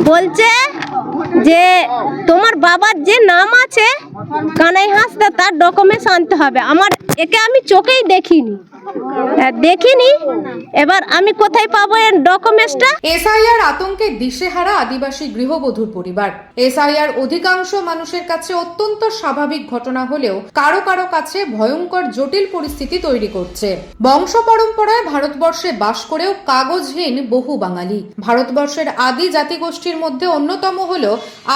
বলছে যে তোমার বাবার যে নাম আছে কানাই হাসদা, তার ডকুমেন্টস আনতে হবে। আমার, একে আমি চোখেই দেখিনি। দেখিনি। এবার আমি কোথায় পাবো এর ডকুমেন্টসটা এসআইআর আতঙ্কে দিশেহারা আদিবাসী গৃহবধূর পরিবার। এসআইআর অধিকাংশ মানুষের কাছে অত্যন্ত স্বাভাবিক ঘটনা হলেও কারও কারও কাছে ভয়ঙ্কর জটিল পরিস্থিতি তৈরি করছে। বংশ পরম্পরায় ভারতবর্ষে বাস করেও কাগজহীন বহু বাঙালি। ভারতবর্ষের আদি জাতিগোষ্ঠীর মধ্যে অন্যতম হল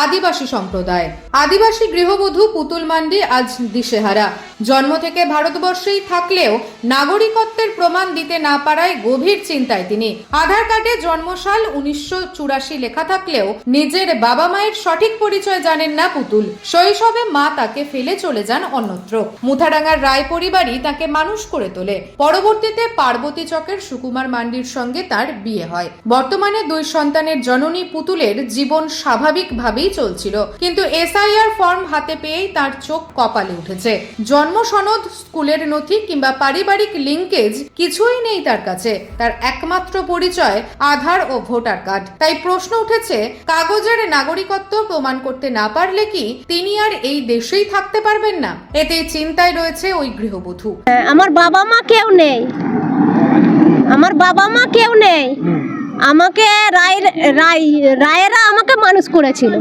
আদিবাসী সম্প্রদায়। আদিবাসী গৃহবধূ পুতুল মান্ডি আজ দিশেহারা। জন্ম থেকে ভারতবর্ষেই থাকলেও নাগরিকত্বের প্রমাণ দিতে না পারায় গভীর চিন্তায় তিনি। আধার কার্ডে জন্মসাল উনিশশো চুরাশি লেখা থাকলেও নিজের বাবা মায়ের সঠিক পরিচয় জানেন না পুতুল। শৈশবে মা তাকে ফেলে চলে যান অন্যত্র। মুথাডাঙ্গার রায় পরিবারই তাকে মানুষ করে তোলে। পরবর্তীতে পার্বতী চকের সুকুমার মান্ডির সঙ্গে তার বিয়ে হয়। বর্তমানে দুই সন্তানের জননী পুতুলের জীবন স্বাভাবিকভাবেই চলছিল। কিন্তু এসআইআর ফর্ম হাতে পেয়েই তার চোখ কপালে উঠেছে। জন্ম সনদ, স্কুলের নথি কিংবা পারিবারিক লিঙ্কেজ কিছুই নেই তার কাছে। তার একমাত্র পরিচয় আধার ও ভোটার কার্ড। তাই প্রশ্ন উঠেছে কাগজের নাগরিকত্ব প্রমাণ করতে না পারলে কি তিনি আর এই দেশেই থাকতে পারবেন না? এতেই চিন্তায় রয়েছে ওই গৃহবধূ। হ্যাঁ, আমার বাবা মা কেউ নেই। আমার বাবা মা কেউ নেই। আমাকে রায় রায় রায়েরা আমাকে মানুষ করেছিল।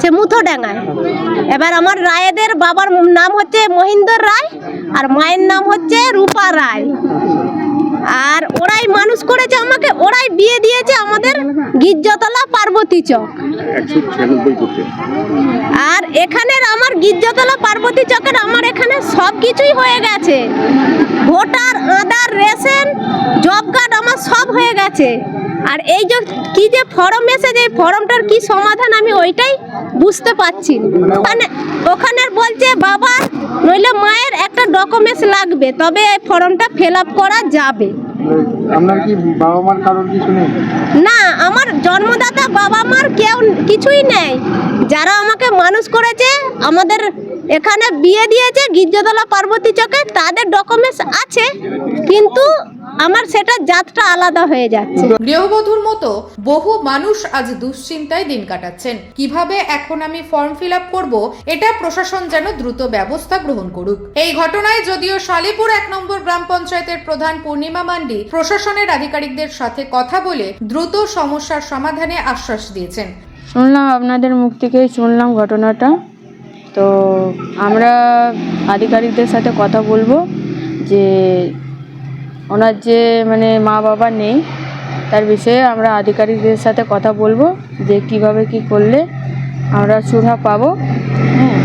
সে? মুথো ডাঙায় এবার আমার রায়েদের বাবার নাম হচ্ছে মহিন্দর রায়। আর মায়ের নাম হচ্ছে রূপা রায়। আর ওরাই মানুষ করেছে আমাকে ওরাই বিয়ে দিয়েছে আমাদের গির্জতলা পার্বতী চক। আর এখানের আমার গির্জতলা পার্বতী চকের আমার এখানে সব কিছুই হয়ে গেছে। Voter Aadhaar ration job card আমার সব হয়ে গেছে। আর এই যে কি যে ফর্ম এসেছে এই ফর্মটার কি সমাধান আমি ওইটাই বুঝতে পারছি। ওখানে ওখানে বলছে বাবা নইলে একটা ডকুমেন্টস লাগবে তবে এই ফর্মটা ফিল আপ করা যাবে। আপনার কি বাবা মার কারণ কিছু নেই? না আমার জন্মদাতা বাবা মার কেউ কিছুই নেই। যারা আমাকে মানুষ করেছে আমাদের এখানে বিয়ে দিয়েছে গির্জাতলা পার্বতী চকে তাদের ডকুমেন্টস আছে কিন্তু আমার সেটা জাতটা আলাদা হয়ে যাচ্ছে। গৃহবধূর মতো বহু মানুষ আজ দুশ্চিন্তায় দিন কাটাচ্ছেন। কীভাবে এখন আমি ফর্ম ফিল আপ করব এটা প্রশাসন যেন দ্রুত ব্যবস্থা গ্রহণ করুক। এই ঘটনায় যদিও শালিপুর এক নম্বর গ্রাম পঞ্চায়েতের প্রধান পূর্ণিমা মান্ডি প্রশাসনের আধিকারিকদের সাথে কথা বলে দ্রুত সমস্যার সমাধানে আশ্বাস দিয়েছেন। শুনলাম আপনাদের মুখ থেকেই শুনলাম ঘটনাটা। তো আমরা আধিকারিকদের সাথে কথা বলব যে ওনার যে মানে মা বাবা নেই তার বিষয়ে আমরা আধিকারিকদের সাথে কথা বলব যে কীভাবে কি করলে আমরা সুবিধা পাবো। হ্যাঁ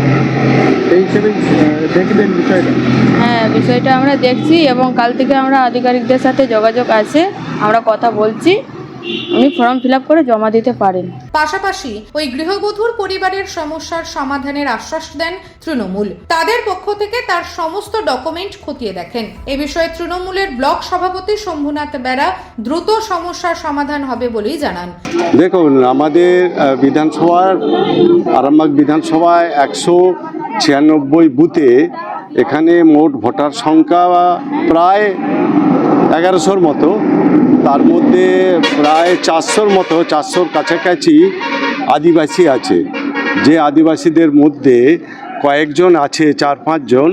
হ্যাঁ বিষয়টা আমরা দেখছি এবং কাল থেকে আমরা আধিকারিকদের সাথে যোগাযোগ আছে আমরা কথা বলছি। উনি ফর্ম ফিল আপ করে জমা দিতে পারেন পাশাপাশি ওই গৃহবধূর পরিবারের সমস্যার সমাধানের আশ্বাস দেন তৃণমূল। তাদের পক্ষ থেকে তার সমস্ত ডকুমেন্ট খতিয়ে দেখেন। এ বিষয়ে তৃণমূলের ব্লক সভাপতি শম্ভুনাথ বেরা দ্রুত সমস্যার সমাধান হবে বলেই জানান। দেখুন আমাদের বিধানসভার আরামবাগ বিধানসভায় একশো ছিয়ানব্বই বুথে এখানে মোট ভোটার সংখ্যা প্রায় এগারোশোর মতো। তার মধ্যে প্রায় চারশোর মতো, চারশোর কাছাকাছি আদিবাসী আছে। যে আদিবাসীদের মধ্যে কয়েকজন আছে, চার পাঁচজন,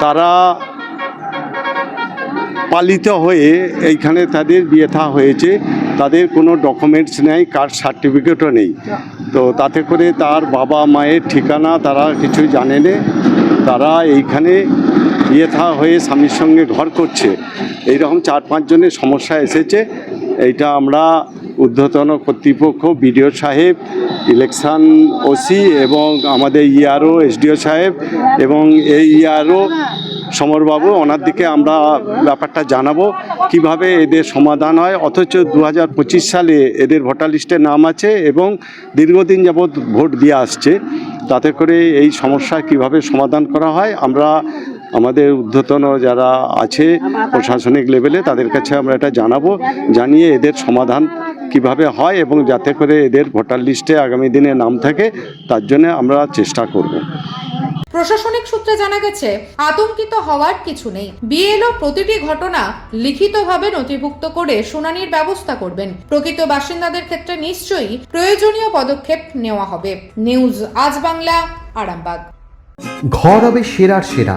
তারা পালিত হয়ে এইখানে তাদের বিয়ে থা হয়েছে। তাদের কোনো ডকুমেন্টস নেই কাস্ট সার্টিফিকেটও নেই। তো তাতে করে তার বাবা মায়ের ঠিকানা তারা কিছু জানে না। তারা এইখানে বিয়ে থা হয়ে স্বামীর সঙ্গে ঘর করছে। এইরকম চার পাঁচজনের সমস্যা এসেছে। এইটা আমরা ঊর্ধ্বতন কর্তৃপক্ষ, বিডিও সাহেব, ইলেকশন ওসি এবং আমাদের ইআরও, এসডিও সাহেব এবং এই ইআরও সমরবাবু, ওনার দিকে আমরা ব্যাপারটা জানাব। কীভাবে এদের সমাধান হয়? অথচ দু হাজার পঁচিশ সালে এদের ভোটার লিস্টে নাম আছে এবং দীর্ঘদিন যাবৎ ভোট দিয়ে আসছে। তাতে করে এই সমস্যা কীভাবে সমাধান করা হয়? আমরা আমাদের ঊর্ধ্বতন যারা আছে প্রশাসনিক লেভেলে তাদের কাছে আমরা এটা জানাব জানিয়ে এদের সমাধান কীভাবে হয় এবং যাতে করে এদের ভোটার লিস্টে আগামী দিনে নাম থাকে তার জন্য আমরা চেষ্টা করব। প্রশাসনিক সূত্রে জানা গেছে আতঙ্কিত হওয়ার কিছু নেই। বিএলও প্রতিটি ঘটনা লিখিতভাবে নথিভুক্ত করে শুনানির ব্যবস্থা করবেন। প্রকৃত বাসিন্দাদের ক্ষেত্রে নিশ্চয়ই প্রয়োজনীয় পদক্ষেপ নেওয়া হবে। নিউজ আজ বাংলা আরামবাগ। ঘর হবে সেরার সেরা।